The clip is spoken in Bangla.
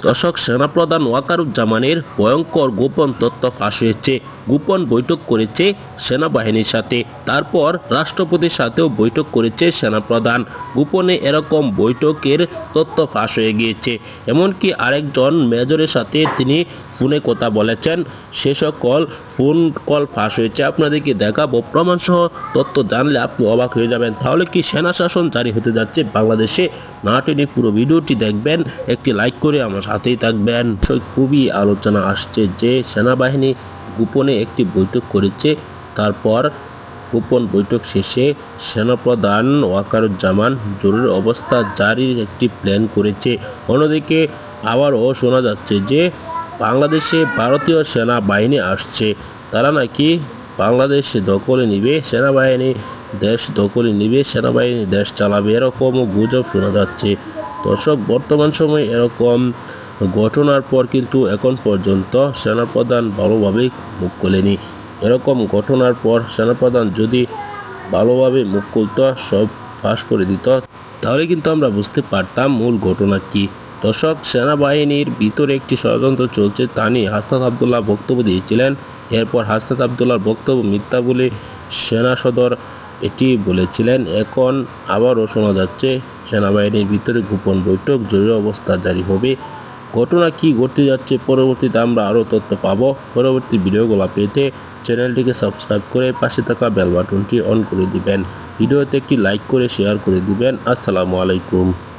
দর্শক সেনাপ্রধান ওয়াকারুজ্জামানের ভয়ঙ্কর গোপন তথ্য ফাঁস হয়েছে। গোপন বৈঠক করেছে সেনাবাহিনীর সাথে। তারপর রাষ্ট্রপতির সাথেও বৈঠক করেছে সেনাপ্রধান। গোপনে এরকম বৈঠকের তথ্য ফাঁস হয়ে গিয়েছে। এমনকি আরেকজন মেজরের সাথে তিনি ফোনে কথা বলেছেন। সে সকল ফোন কল ফাঁস হয়েছে। আপনাদেরকে দেখাবো। প্রমাণসহ তথ্য জানলে আপনি অবাক হয়ে যাবেন। তাহলে কি সেনা শাসন জারি হতে যাচ্ছে বাংলাদেশে? না পুরো ভিডিওটি দেখবেন। একটি লাইক করে আমার সাথেই থাকবেন। খুবই আলোচনা আসছে যে সেনাবাহিনী গোপনে একটি বৈঠক করেছে। তারপর গোপন বৈঠক শেষে সেনাপ্রধান ওয়াকারুজ্জামান জরুরি অবস্থা জারির একটি প্ল্যান করেছে। অন্যদিকে আবারও শোনা যাচ্ছে যে বাংলাদেশে ভারতীয় সেনাবাহিনী আসছে। তারা নাকি বাংলাদেশ দখলে নিবে, সেনাবাহিনী দেশ দখলে নিবে, সেনাবাহিনী দেশ চালাবে এরকমও গুজব শোনা যাচ্ছে। দর্শক, বর্তমান সময়ে এরকম ঘটনার পর কিন্তু এখন পর্যন্ত সেনাপ্রধান ভালোভাবে মুখ খোলেনি। এরকম ঘটনার পর সেনাপ্রধান যদি ভালোভাবে মুখ খুলত, সব ফাঁস করে দিত, তাহলে কিন্তু আমরা বুঝতে পারতাম মূল ঘটনা কি। দর্শক, সেনাবাহিনীর ভিতরে একটি ষড়যন্ত্র চলছে, তা নিয়ে হাসনাত আবদুল্লাহ বক্তব্য দিয়েছিলেন। এরপর হাসনাত আবদুল্লাহর বক্তব্য মিথ্যা বলে সেনা সদর এটি বলেছিলেন, এখন আবারও শোনা যাচ্ছে, সেনাবাহিনীর ভিতরে গোপন বৈঠক, জরুরি অবস্থা জারি হবে। ঘটনা কি ঘটতে যাচ্ছে পরবর্তীতে আমরা আরও তথ্য পাব। পরবর্তী ভিডিওগুলো পেতে চ্যানেলটিকে সাবস্ক্রাইব করে পাশে থাকা বেল বাটনটি অন করে দিবেন। ভিডিওতে একটি লাইক করে শেয়ার করে দিবেন। আসসালামু আলাইকুম।